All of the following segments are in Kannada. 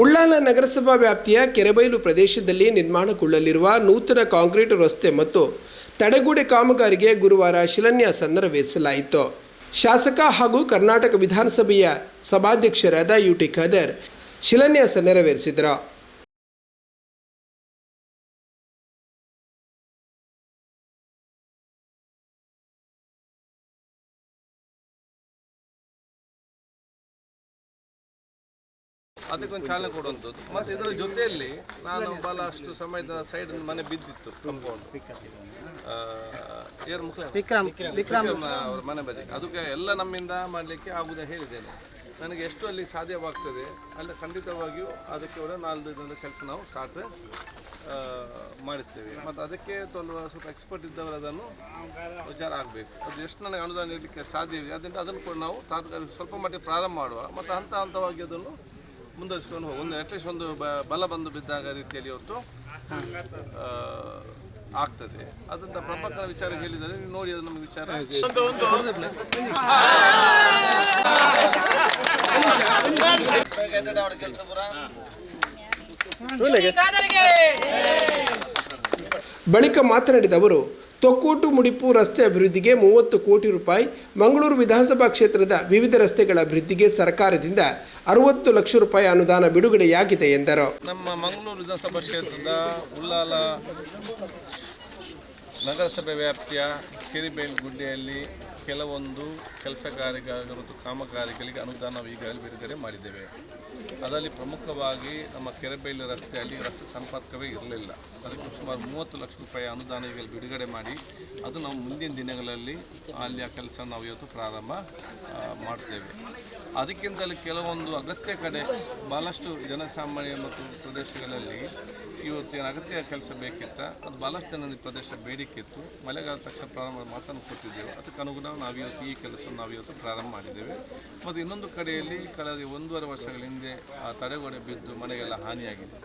ಉಳ್ಳಾಲ ನಗರಸಭಾ ವ್ಯಾಪ್ತಿಯ ಕೆರೆಬೈಲು ಪ್ರದೇಶದಲ್ಲಿ ನಿರ್ಮಾಣಗೊಳ್ಳಲಿರುವ ನೂತನ ಕಾಂಕ್ರೀಟ್ ರಸ್ತೆ ಮತ್ತು ತಡೆಗೂಡೆ ಕಾಮಗಾರಿಗೆ ಗುರುವಾರ ಶಿಲಾನ್ಯಾಸ ನೆರವೇರಿಸಲಾಯಿತು. ಶಾಸಕ ಹಾಗೂ ಕರ್ನಾಟಕ ವಿಧಾನಸಭೆಯ ಸಭಾಧ್ಯಕ್ಷರಾದ ಯು ಟಿ ಖಾದರ್ ಶಿಲಾನ್ಯಾಸ ನೆರವೇರಿಸಿದರು. ಅದಕ್ಕೊಂದು ಚಾಲನೆ ಕೊಡುವಂಥದ್ದು. ಮತ್ತು ಇದರ ಜೊತೆಯಲ್ಲಿ ನಾನು ಬಹಳಷ್ಟು ಸಮಯದ ಸೈಡ್ ಮನೆ ಬಿದ್ದಿತ್ತು ಕಂಪೌಂಡ್ ಏರ್ ಮುಖ್ಯ ವಿಕ್ರಮ್ ವಿಕ್ರಮ್. ಅವರ ಮನೆ ಬದಿ. ಅದಕ್ಕೆ ಎಲ್ಲ ನಮ್ಮಿಂದ ಮಾಡಲಿಕ್ಕೆ ಆಗುದ ಹೇಳಿದ್ದೇನೆ. ನನಗೆ ಎಷ್ಟು ಅಲ್ಲಿ ಸಾಧ್ಯವಾಗ್ತದೆ ಅಲ್ಲಿ ಖಂಡಿತವಾಗಿಯೂ ಅದಕ್ಕೆ ಕೂಡ ನಾಲ್ಕು ಇದೊಂದು ಕೆಲಸ ನಾವು ಸ್ಟಾರ್ಟ್ ಮಾಡಿಸ್ತೇವೆ. ಮತ್ತು ಅದಕ್ಕೆ ತೊಲ್ವ ಸ್ವಲ್ಪ ಎಕ್ಸ್ಪರ್ಟ್ ಇದ್ದವರು ಅದನ್ನು ವಿಚಾರ ಆಗಬೇಕು. ಅದು ಎಷ್ಟು ನನಗೆ ಅನುದಾನ ನೀಡಲಿಕ್ಕೆ ಸಾಧ್ಯವಿದೆ ಅದರಿಂದ ಅದನ್ನು ಕೂಡ ನಾವು ತಾತ್ಕಾಲಿಕ ಸ್ವಲ್ಪ ಮಟ್ಟಿಗೆ ಪ್ರಾರಂಭ ಮಾಡುವ. ಮತ್ತು ಹಂತ ಹಂತವಾಗಿ ಅದನ್ನು ಮುಂದುವರಿಸ್ಕೊಂಡು ಹೋಗಿ. ಒಂದು ಅಟ್ಲೀಸ್ಟ್ ಒಂದು ಬ- ಬಲ ಬಂದು ಬಿದ್ದಾಗ ರೀತಿಯಲ್ಲಿ ಇವತ್ತು ಆಗ್ತದೆ. ಅದರಿಂದ ಪ್ರಭಾಕರ ವಿಚಾರ ಹೇಳಿದರೆ ನೀವು ನೋಡಿ ಅದು ನಮ್ಗೆ ವಿಚಾರ. ಬಳಿಕ ಮಾತನಾಡಿದ ಅವರು ತೊಕ್ಕೋಟು ಮುಡಿಪು ರಸ್ತೆ ಅಭಿವೃದ್ಧಿಗೆ ಮೂವತ್ತು ಕೋಟಿ ರೂಪಾಯಿ, ಮಂಗಳೂರು ವಿಧಾನಸಭಾ ಕ್ಷೇತ್ರದ ವಿವಿಧ ರಸ್ತೆಗಳ ಅಭಿವೃದ್ಧಿಗೆ ಸರ್ಕಾರದಿಂದ ಅರವತ್ತು ಲಕ್ಷ ರೂಪಾಯಿ ಅನುದಾನ ಬಿಡುಗಡೆಯಾಗಿದೆ ಎಂದರು. ನಮ್ಮ ಮಂಗಳೂರು ವಿಧಾನಸಭಾ ಕ್ಷೇತ್ರದ ಉಳ್ಳಾಲ ನಗರಸಭೆ ವ್ಯಾಪ್ತಿಯ ಕೆರಿಬೇಲ್ ಗುಡ್ಡೆಯಲ್ಲಿ ಕೆಲವೊಂದು ಕೆಲಸ ಕಾರ್ಯಗಳ ಮತ್ತು ಕಾಮಗಾರಿಗಳಿಗೆ ಅನುದಾನ ನಾವು ಈಗಾಗಲೇ ಬಿಡುಗಡೆ ಮಾಡಿದ್ದೇವೆ. ಅದರಲ್ಲಿ ಪ್ರಮುಖವಾಗಿ ನಮ್ಮ ಕೆರೆಬೈಲು ರಸ್ತೆಯಲ್ಲಿ ರಸ್ತೆ ಸಂಪರ್ಕವೇ ಇರಲಿಲ್ಲ. ಅದಕ್ಕೆ ಸುಮಾರು ಮೂವತ್ತು ಲಕ್ಷ ರೂಪಾಯಿ ಅನುದಾನ ಈಗಲೇ ಬಿಡುಗಡೆ ಮಾಡಿ, ಅದು ನಾವು ಮುಂದಿನ ದಿನಗಳಲ್ಲಿ ಅಲ್ಲಿ ಆ ಕೆಲಸ ನಾವು ಇವತ್ತು ಪ್ರಾರಂಭ ಮಾಡ್ತೇವೆ. ಅದಕ್ಕಿಂತಲೂ ಕೆಲವೊಂದು ಅಗತ್ಯ ಕಡೆ ಭಾಳಷ್ಟು ಜನಸಾಮಾನ್ಯ ಮತ್ತು ಪ್ರದೇಶಗಳಲ್ಲಿ ಇವತ್ತಿನ ಅಗತ್ಯ ಕೆಲಸ ಬೇಕಿತ್ತ, ಅದು ಭಾಳಷ್ಟು ಜನ ಪ್ರದೇಶ ಬೇಡಿಕೆ ಇತ್ತು. ಮಳೆಗಾಲ ತಕ್ಷಣ ಪ್ರಾರಂಭ ಮಾತನ್ನು ಕೊಟ್ಟಿದ್ದೇವೆ. ಅದಕ್ಕೆ ಅನುಗುಣ ನಾವು ಇವತ್ತು ಈ ಕೆಲಸವನ್ನು ನಾವು ಇವತ್ತು ಪ್ರಾರಂಭ ಮಾಡಿದ್ದೇವೆ. ಮತ್ತು ಇನ್ನೊಂದು ಕಡೆಯಲ್ಲಿ ಕಳೆದ ಒಂದೂವರೆ ವರ್ಷಗಳ ಹಿಂದೆ ಆ ತಡೆಗೋಡೆ ಬಿದ್ದು ಮನೆಗೆಲ್ಲ ಹಾನಿಯಾಗಿದೆ.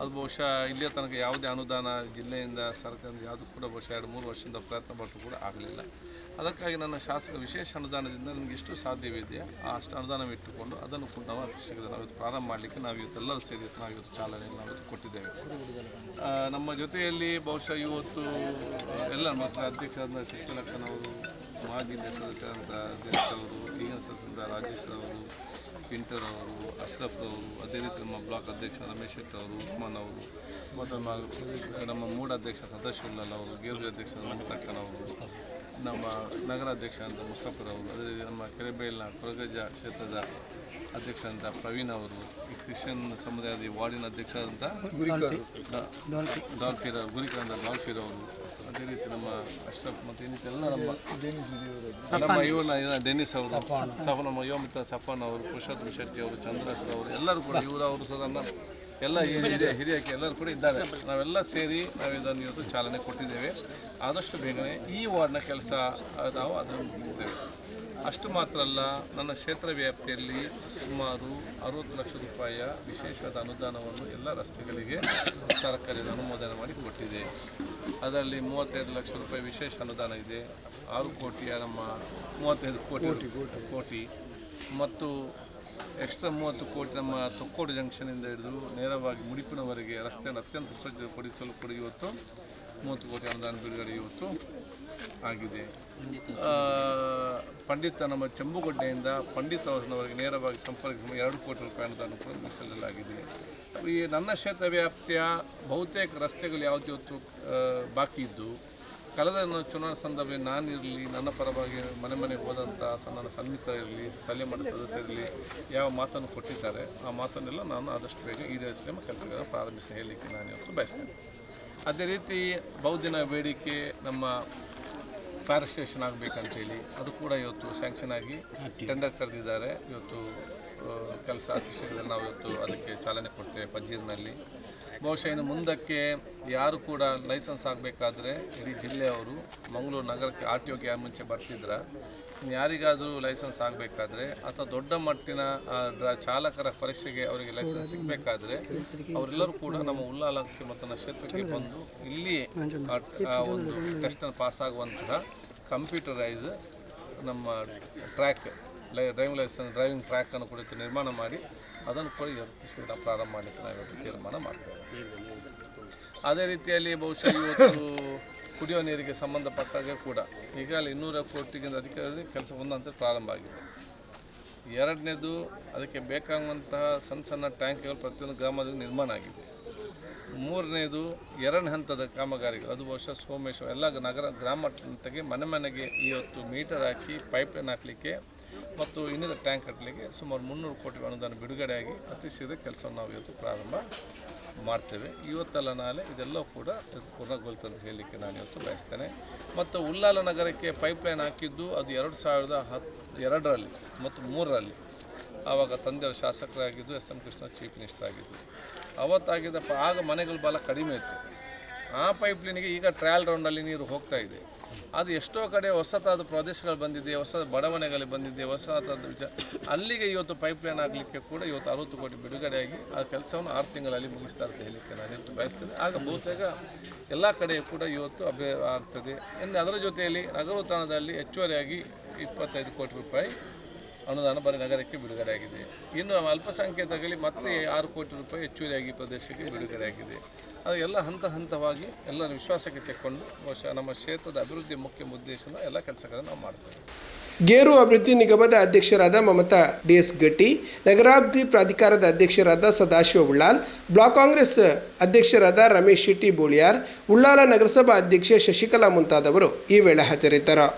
ಅದು ಬಹುಶಃ ಇಲ್ಲಿಯ ತನಕ ಯಾವುದೇ ಅನುದಾನ ಜಿಲ್ಲೆಯಿಂದ ಸರ್ಕಾರದಿಂದ ಯಾವುದು ಕೂಡ ಬಹುಶಃ ಎರಡು ಮೂರು ವರ್ಷದಿಂದ ಪ್ರಯತ್ನ ಪಟ್ಟು ಕೂಡ ಆಗಲಿಲ್ಲ. ಅದಕ್ಕಾಗಿ ನನ್ನ ಶಾಸಕ ವಿಶೇಷ ಅನುದಾನದಿಂದ ನನಗೆ ಎಷ್ಟು ಸಾಧ್ಯವಿದೆಯೋ ಆ ಅಷ್ಟು ಅನುದಾನವಿಟ್ಟುಕೊಂಡು ಅದನ್ನು ಕೂಡ ನಾವು ಅತಿಶೀಘ್ರ ನಾವು ಪ್ರಾರಂಭ ಮಾಡಲಿಕ್ಕೆ ನಾವು ಇವತ್ತೆಲ್ಲರೂ ಸೇರಿ ನಾವು ಇವತ್ತು ಚಾಲನೆಯನ್ನು ನಾವು ಕೊಟ್ಟಿದ್ದೇವೆ. ನಮ್ಮ ಜೊತೆಯಲ್ಲಿ ಬಹುಶಃ ಇವತ್ತು ಎಲ್ಲ ಮಾತ್ರ ಅಧ್ಯಕ್ಷರಾದ ಶಶಿಕಲಕ್ಕನವರು ಮಾಜಿ ಸದಸ್ಯರಾದ ಅಧ್ಯಕ್ಷ ಅವರು ಈಗಿನ ಸದಸ್ಯರಾದ ರಾಜೇಶ್ ಅವರು, ಪಿಂಟರ್ ಅವರು, ಅಶ್ರಫ್ ಅವರು, ಅದೇ ರೀತಿ ನಮ್ಮ ಬ್ಲಾಕ್ ಅಧ್ಯಕ್ಷ ರಮೇಶ್ ಶೆಟ್ಟಿ ಅವರು, ಉಸ್ಮಾನ್ ಅವರು ಮತ್ತು ನಮ್ಮ ಮೂಡ ಅಧ್ಯಕ್ಷ ಸದಾಶಿವಲಾಲ್ ಅವರು ಗೇರ್ವಿ ಅಧ್ಯಕ್ಷ ಅವರು, ನಮ್ಮ ನಗರ ಅಧ್ಯಕ್ಷ ಅಂತ ಮುಸ್ತಫರ್ ಅವರು, ಅದೇ ರೀತಿ ನಮ್ಮ ಕೆರೆಬೇಲ್ನ ಕೊರಗಜ ಕ್ಷೇತ್ರದ ಅಧ್ಯಕ್ಷ ಅಂತ ಪ್ರವೀಣ್ ಅವರು ಈ ಕ್ರಿಶ್ಚಿಯನ್ ಸಮುದಾಯದ ಈ ವಾರ್ಡಿನ ಅಧ್ಯಕ್ಷರಾದಂಥ ಡಾಕ್ಟರ್ ಗುರಿಕರ್. ಅಂತ ಡಾಲ್ಫೀರ್ ಅವರು. ಅದೇ ರೀತಿ ನಮ್ಮ ಅಶ್ರಫ್ ಮತ್ತು ಇನ್ನಿತೆಲ್ಲ ನಮ್ಮ ನಮ್ಮ ಇವನ ಡೆನಿಸ್ ಅವರು. ಸಫ ನಮ್ಮ ಯುವ ಮಿತ್ರ ಸಫಾನ್ ಅವರು ಪುರುಷೋತ್ತಮ ಶೆಟ್ಟಿ ಅವರು ಚಂದ್ರಸರ್ ಅವರು ಎಲ್ಲರೂ ಕೂಡ ಇವರು ಅವರು ಸಾಧಾರಣ ಎಲ್ಲ ಹಿರಿಯ ಹಿರಿಯಕ್ಕೆ ಎಲ್ಲರೂ ಕೂಡ ಇದ್ದಾರೆ. ನಾವೆಲ್ಲ ಸೇರಿ ನಾವು ಇದನ್ನು ಇವತ್ತು ಚಾಲನೆ ಕೊಟ್ಟಿದ್ದೇವೆ. ಆದಷ್ಟು ಬೇಗನೆ ಈ ವಾರ್ಡ್ನ ಕೆಲಸ ನಾವು ಅದನ್ನು ಮುಗಿಸ್ತೇವೆ. ಅಷ್ಟು ಮಾತ್ರ ಅಲ್ಲ ನನ್ನ ಕ್ಷೇತ್ರ ವ್ಯಾಪ್ತಿಯಲ್ಲಿ ಸುಮಾರು ಅರುವತ್ತು ಲಕ್ಷ ರೂಪಾಯಿಯ ವಿಶೇಷವಾದ ಅನುದಾನವನ್ನು ಎಲ್ಲ ರಸ್ತೆಗಳಿಗೆ ಸರ್ಕಾರದ ಅನುಮೋದನೆ ಮಾಡಿ ಕೊಟ್ಟಿದೆ. ಅದರಲ್ಲಿ ಮೂವತ್ತೈದು ಲಕ್ಷ ರೂಪಾಯಿ ವಿಶೇಷ ಅನುದಾನ ಇದೆ. ಆರು ಕೋಟಿಯ ನಮ್ಮ ಮೂವತ್ತೈದು ಕೋಟಿ. ಕೋಟಿ. ಮತ್ತು ಎಕ್ಸ್ಟ್ರಾ ಮೂವತ್ತು ಕೋಟಿ ನಮ್ಮ ತೊಕ್ಕೋಡು ಜಂಕ್ಷನಿಂದ ಹಿಡಿದು ನೇರವಾಗಿ ಮುಡಿಪಿನವರೆಗೆ ರಸ್ತೆಯನ್ನು ಅತ್ಯಂತ ಸ್ವಚ್ಛಗೊಳಿಸಲು ಕೂಡ ಇವತ್ತು ಮೂವತ್ತು ಕೋಟಿ ಅನುದಾನ ಬಿಡುಗಡೆ ಇವತ್ತು ಆಗಿದೆ. ಪಂಡಿತ ನಮ್ಮ ಚೆಂಬುಗಡ್ಡೆಯಿಂದ ಪಂಡಿತ ಹೌಸ್ನವರೆಗೆ ನೇರವಾಗಿ ಸಂಪರ್ಕಿಸುವ ಎರಡು ಕೋಟಿ ರೂಪಾಯಿ ಅನುದಾನ ಕೂಡ ಮೀಸಲಿಡಲಾಗಿದೆ. ಈ ನನ್ನ ಕ್ಷೇತ್ರ ವ್ಯಾಪ್ತಿಯ ಬಹುತೇಕ ರಸ್ತೆಗಳು ಯಾವುದು ಇವತ್ತು ಬಾಕಿ ಇದ್ದು ಕಳೆದ ಚುನಾವಣಾ ಸಂದರ್ಭದಲ್ಲಿ ನಾನಿರಲಿ ನನ್ನ ಪರವಾಗಿ ಮನೆ ಮನೆಗೆ ಹೋದಂಥ ನನ್ನ ಸನ್ಮಿತ ಇರಲಿ, ಸ್ಥಳೀಯ ಮಟ್ಟ ಸದಸ್ಯರಲ್ಲಿ ಯಾವ ಮಾತನ್ನು ಕೊಟ್ಟಿದ್ದಾರೆ, ಆ ಮಾತನ್ನೆಲ್ಲ ನಾನು ಆದಷ್ಟು ಬೇಗ ಈಡೇರಿಸಲು ಕೆಲಸಗಳನ್ನು ಪ್ರಾರಂಭಿಸಿ ಹೇಳಲಿಕ್ಕೆ ನಾನು ಇವತ್ತು ಬಯಸ್ತೇನೆ. ಅದೇ ರೀತಿ ಬಹುದಿನ ಬೇಡಿಕೆ ನಮ್ಮ ಫೈರ್ ಸ್ಟೇಷನ್ ಆಗಬೇಕಂತೇಳಿ ಅದು ಕೂಡ ಇವತ್ತು ಸ್ಯಾಂಕ್ಷನ್ ಆಗಿ ಟೆಂಡರ್ ಕರೆದಿದ್ದಾರೆ. ಇವತ್ತು ಕೆಲಸ ಅತಿ ಶೀಘ್ರದಲ್ಲಿ ನಾವು ಇವತ್ತು ಅದಕ್ಕೆ ಚಾಲನೆ ಕೊಡ್ತೇವೆ ಪಜ್ಜೀರ್ನಲ್ಲಿ ಬಹುಶಃ ಇನ್ನು ಮುಂದಕ್ಕೆ ಯಾರು ಕೂಡ ಲೈಸೆನ್ಸ್ ಆಗಬೇಕಾದ್ರೆ ಇಡೀ ಜಿಲ್ಲೆಯವರು ಮಂಗಳೂರು ನಗರಕ್ಕೆ ಆರ್ ಟಿ ಓಗೆ ಮುಂಚೆ ಬರ್ತಿದ್ರ. ಯಾರಿಗಾದರೂ ಲೈಸೆನ್ಸ್ ಆಗಬೇಕಾದ್ರೆ ಅಥವಾ ದೊಡ್ಡ ಮಟ್ಟಿನ ಆ, ಡ್ರ- ಚಾಲಕರ ಪರೀಕ್ಷೆಗೆ ಅವರಿಗೆ ಲೈಸೆನ್ಸ್ ಸಿಗಬೇಕಾದ್ರೆ ಅವರೆಲ್ಲರೂ ಕೂಡ ನಮ್ಮ ಉಲ್ಲಾಲಕ್ಕೆ ಮತ್ತು ನಕ್ಷತ್ರಕ್ಕೆ ಕ್ಷೇತ್ರಕ್ಕೆ ಬಂದು ಇಲ್ಲಿಯೇ ಒಂದು ಟೆಸ್ಟನ್ನು ಪಾಸ್ ಆಗುವಂತಹ ಕಂಪ್ಯೂಟರೈಸ್ ನಮ್ಮ ಟ್ರ್ಯಾಕ್ ಲೈ ಡ್ರೈವಿಂಗ್ ಲೈಸೆನ್ಸ್ ಡ್ರೈವಿಂಗ್ ಟ್ರ್ಯಾಕನ್ನು ಕುರಿತು ನಿರ್ಮಾಣ ಮಾಡಿ ಅದನ್ನು ಕೂಡ ಯತ್ನಿಸಿದ ಪ್ರಾರಂಭ ಮಾಡಲಿಕ್ಕೆ ನಾವು ಇವತ್ತು ತೀರ್ಮಾನ ಮಾಡ್ತೇವೆ ಅದೇ ರೀತಿಯಲ್ಲಿ ಬಹುಶಃ ಇವತ್ತು ಕುಡಿಯೋ ನೀರಿಗೆ ಸಂಬಂಧಪಟ್ಟಾಗ ಕೂಡ. ಈಗಾಗಲೇ ಇನ್ನೂರ ಕೋಟಿಗಿಂತ ಅಧಿಕ ಕೆಲಸ ಒಂದಂತ ಪ್ರಾರಂಭ ಆಗಿದೆ. ಎರಡನೇದು ಅದಕ್ಕೆ ಬೇಕಾಗುವಂತಹ ಸಣ್ಣ ಸಣ್ಣ ಟ್ಯಾಂಕ್ಗಳು ಪ್ರತಿಯೊಂದು ಗ್ರಾಮದಲ್ಲಿ ನಿರ್ಮಾಣ ಆಗಿದೆ. ಮೂರನೇದು ಎರಡನೇ ಹಂತದ ಕಾಮಗಾರಿಗಳು. ಅದು ವರ್ಷ ಸೋಮೇಶ್ವರ, ಎಲ್ಲ ನಗರ, ಗ್ರಾಮ ಮನೆ ಮನೆಗೆ ಇವತ್ತು ಮೀಟರ್ ಹಾಕಿ ಪೈಪ್ಲೈನ್ ಹಾಕಲಿಕ್ಕೆ ಮತ್ತು ಇನ್ನಿತರ ಟ್ಯಾಂಕ್ ಕಟ್ಟಲಿಕ್ಕೆ ಸುಮಾರು ಮುನ್ನೂರು ಕೋಟಿ ಅನುದಾನ ಬಿಡುಗಡೆಯಾಗಿ ಅತಿ ಕೆಲಸವನ್ನು ನಾವು ಇವತ್ತು ಪ್ರಾರಂಭ ಮಾಡ್ತೇವೆ. ಇವತ್ತಲ್ಲ ನಾಳೆ ಇದೆಲ್ಲ ಕೂಡ ಪೂರ್ಣಗೊಳ್ತು ಅಂತ ಹೇಳಲಿಕ್ಕೆ ನಾನು ಇವತ್ತು ಬಯಸ್ತೇನೆ. ಮತ್ತು ಉಲ್ಲಾಲ ನಗರಕ್ಕೆ ಪೈಪ್ಲೈನ್ ಹಾಕಿದ್ದು ಅದು ಎರಡು ಸಾವಿರದ ಹತ್ತು ಎರಡರಲ್ಲಿ ಮತ್ತು ಮೂರರಲ್ಲಿ. ಆವಾಗ ತಂದೆಯವರು ಶಾಸಕರಾಗಿದ್ದು, S. M. Krishna chief minister ಆಗಿದ್ದು. ಅವತ್ತಾಗಿದ್ದಪ್ಪ, ಆಗ ಮನೆಗಳು ಭಾಳ ಕಡಿಮೆ ಇತ್ತು. ಆ ಪೈಪ್ಲೈನಿಗೆ ಈಗ ಟ್ರಯಲ್ ರೌಂಡಲ್ಲಿ ನೀರು ಹೋಗ್ತಾ ಇದೆ. ಅದು ಎಷ್ಟೋ ಕಡೆ ಹೊಸತಾದ ಪ್ರದೇಶಗಳು ಬಂದಿದೆ, ಹೊಸ ಬಡಾವಣೆಗಳಿಗೆ ಬಂದಿದೆ, ಹೊಸತಾದ ವಿಚಾರ ಅಲ್ಲಿಗೆ ಇವತ್ತು ಪೈಪ್ಲೈನ್ ಆಗಲಿಕ್ಕೆ ಕೂಡ ಇವತ್ತು ಅರವತ್ತು ಕೋಟಿ ಬಿಡುಗಡೆಯಾಗಿ ಆ ಕೆಲಸವನ್ನು ಆರು ತಿಂಗಳಲ್ಲಿ ಮುಗಿಸ್ತಾ ಅಂತ ಹೇಳಲಿಕ್ಕೆ ನಾನು ಇವತ್ತು ಬಯಸ್ತೇನೆ. ಆಗ ಬಹುತೇಕ ಎಲ್ಲ ಕಡೆ ಕೂಡ ಇವತ್ತು ಅಭ್ಯ, ಆಗ್ತದೆ. ಇನ್ನು ಅದರ ಜೊತೆಯಲ್ಲಿ ನಗರೋತ್ಥಾನದಲ್ಲಿ ಹೆಚ್ಚುವರಿಯಾಗಿ ಇಪ್ಪತ್ತೈದು ಕೋಟಿ ರೂಪಾಯಿ ಅನುದಾನ ಬರೀ ನಗರಕ್ಕೆ ಬಿಡುಗಡೆಯಾಗಿದೆ. ಇನ್ನು ಅಲ್ಪಸಂಖ್ಯಾತರಲ್ಲಿ ಮತ್ತೆ ಆರು ಕೋಟಿ ರೂಪಾಯಿ ಹೆಚ್ಚುವರಿಯಾಗಿ ಪ್ರದೇಶಕ್ಕೆ ಬಿಡುಗಡೆಯಾಗಿದೆ. ಅದು ಎಲ್ಲ ಹಂತ ಹಂತವಾಗಿ ಎಲ್ಲರ ವಿಶ್ವಾಸಕ್ಕೆ ತೆಕ್ಕೊಂಡು ಬಹುಶಃ ನಮ್ಮ ಕ್ಷೇತ್ರದ ಅಭಿವೃದ್ಧಿ ಮುಖ್ಯ ಉದ್ದೇಶನ ಎಲ್ಲ ಕೆಲಸಗಳನ್ನು ನಾವು ಮಾಡ್ತೇವೆ. ಗೇರು ಅಭಿವೃದ್ಧಿ ನಿಗಮದ ಅಧ್ಯಕ್ಷರಾದ ಮಮತಾ ಡಿಎಸ್ ಗಟ್ಟಿ, ನಗರಾಭಿವೃದ್ಧಿ ಪ್ರಾಧಿಕಾರದ ಅಧ್ಯಕ್ಷರಾದ ಸದಾಶಿವ ಉಳ್ಳಾಲ್, ಬ್ಲಾಕ್ ಕಾಂಗ್ರೆಸ್ ಅಧ್ಯಕ್ಷರಾದ ರಮೇಶ್ ಶೆಟ್ಟಿ ಬೋಳಿಯಾರ್, ಉಳ್ಳಾಲ ನಗರಸಭಾ ಅಧ್ಯಕ್ಷೆ ಶಶಿಕಲಾ ಮುಂತಾದವರು ಈ ವೇಳೆ ಹಾಜರಿದ್ದರು.